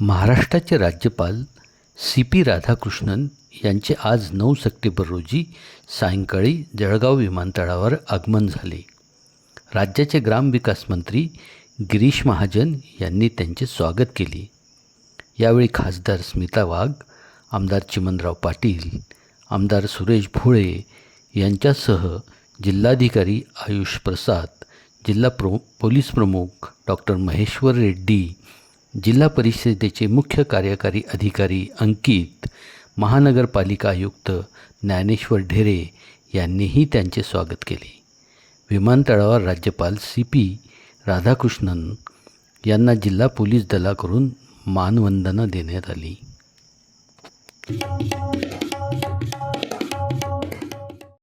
महाराष्ट्राचे राज्यपाल C P Radhakrishnan यांचे आज नऊ सप्टेंबर रोजी सायंकाळी जळगाव विमानतळावर आगमन झाले. राज्याचे ग्रामविकास मंत्री गिरीश महाजन यांनी त्यांचे स्वागत केले. यावेळी खासदार स्मिता वाघ आमदार चिमनराव पाटील आमदार सुरेश भोळे यांच्यासह जिल्हाधिकारी आयुष प्रसाद जिल्हा प्रो पोलीस प्रमुख डॉक्टर महेश्वर रेड्डी जिल्हा परिषदेचे मुख्य कार्यकारी अधिकारी अंकित महानगरपालिका आयुक्त ज्ञानेश्वर ढेरे यांनीही त्यांचे स्वागत केले. विमानतळावर राज्यपाल सी पी राधाकृष्णन यांना जिल्हा पोलीस दलाकडून मानवंदना देण्यात आली.